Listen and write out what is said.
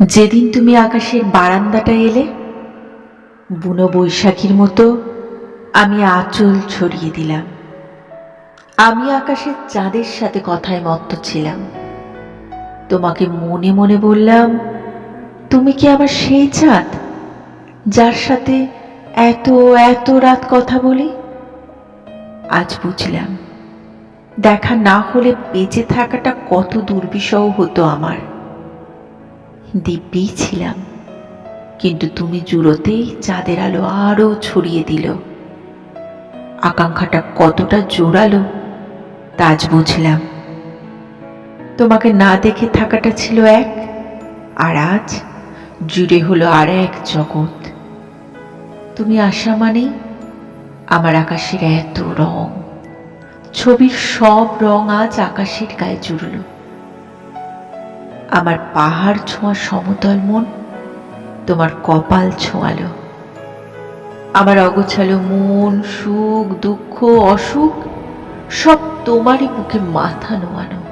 যেদিন তুমি আকাশের বারান্দাটা এলে, বুনো বৈশাখীর মতো আমি আঁচল ছড়িয়ে দিলাম। আমি আকাশের চাঁদের সাথে কথায় মত্ত ছিলাম। তোমাকে মনে মনে বললাম, তুমি কি আবার সেই চাঁদ, যার সাথে এত এত রাত কথা বলি? আজ বুঝলাম, দেখা না হলে বেঁচে থাকাটা কত দুর্বিষহ হতো আমার। দিব্যি ছিলাম। কিন্তু তুমি জুড়োতেই চাঁদের আলো আরও ছড়িয়ে দিল। আকাঙ্ক্ষাটা কতটা জোরালো তা আজ বুঝলাম। তোমাকে না দেখে থাকাটা ছিল এক, আর আজ জুড়ে হলো আর এক জগৎ। তুমি আসা মানেই আমার আকাশের এত রং। ছবির সব রং আজ আকাশের গায়ে জুড়ল। আমার পাহাড় ছোঁয়া সমতল মন, তোমার কপাল ছোঁয়ালো। আমার অগোছালো মন, সুখ, দুঃখ, অসুখ, সব তোমারই বুকে মাথা নোয়ানো।